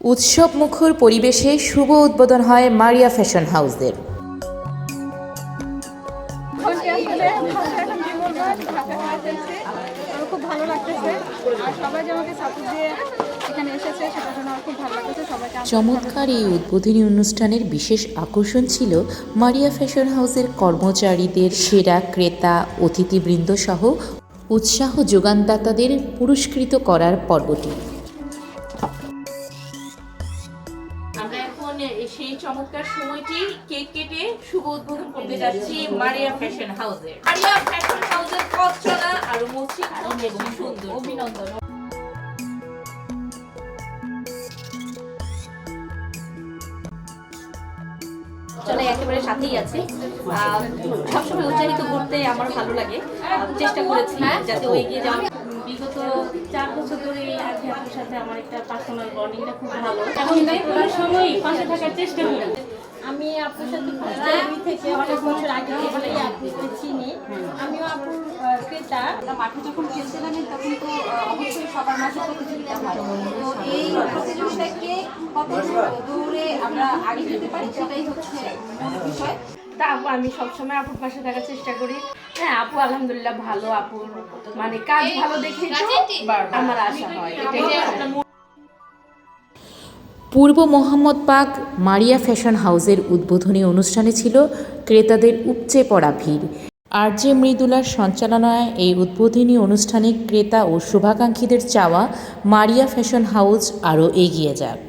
উৎসব মুখর পরিবেশে শুভ উদ্বোধন হয় মারিয়া ফ্যাশন হাউসের ঘণ্টা আসলে এখন কি বলব ঢাকা এসেছে আমার খুব ভালো লাগতেছে। আর সবাই যে আমাকে সাপোর্ট দিয়ে এখানে এসেছে সেটার জন্য আমার খুব ভালো লাগতেছে। সবাইকে চমৎকার এই উদ্বোধনী অনুষ্ঠানের বিশেষ আকর্ষণ ছিল মারিয়া ফ্যাশন হাউসের কর্মচারীদের সেরা ক্রেতা অতিথিবৃন্দ সহ উৎসাহ যোগানদাতাদের পুরস্কৃত করার পর্বটি। আমরা এখন সেই চমৎকার সময়টি কেক কেটে শুভ উদ্বোধন করতে যাচ্ছি মারিয়া ফ্যাশন হাউসে। মারিয়া ফ্যাশন হাউসের পথ চলা আর মসৃণ এবং সুন্দর। অভিনন্দন। চলে একেবারে সাথেই আছে। সবসময় উৎসাহিত করতে আমার ভালো লাগে। চেষ্টা করেছি যাতে ও এগিয়ে যাওয়া সাথে আমার একটা পার্সোনাল বন্ডিংটা খুব ভালো। এবং রেগুলার সময় পাশে থাকার চেষ্টা করি। আমি আপনার সাথে দুই থেকে অনেক বছর আগে থেকে আপনাকে চিনি। আমিও আপুর ক্রেতা। মাঠে যখন খেলছিলাম তখন তো অবশ্যই সবার মাঝে প্রতিযোগিতা হয়। প্রতিযোগিতাকে কত দূরে আমরা আগে যেতে পারি সেটাই হচ্ছে মূল বিষয় তা আপু আমি সবসময় আপুর পাশে থাকার চেষ্টা করি। হ্যাঁ আপু আলহামদুলিল্লাহ ভালো আপুর মানে কাজ ভালো দেখে আমার আশা হয় এটাই পূর্ব মোহাম্মদ পাক মারিয়া ফ্যাশন হাউসের উদ্বোধনী অনুষ্ঠানে ছিল ক্রেতাদের উপচে পড়া ভিড়। আর যে মৃদুলার সঞ্চালনায় এই উদ্বোধনী অনুষ্ঠানে ক্রেতা ও শুভাকাঙ্ক্ষীদের চাওয়া মারিয়া ফ্যাশন হাউস আরও এগিয়ে যাক।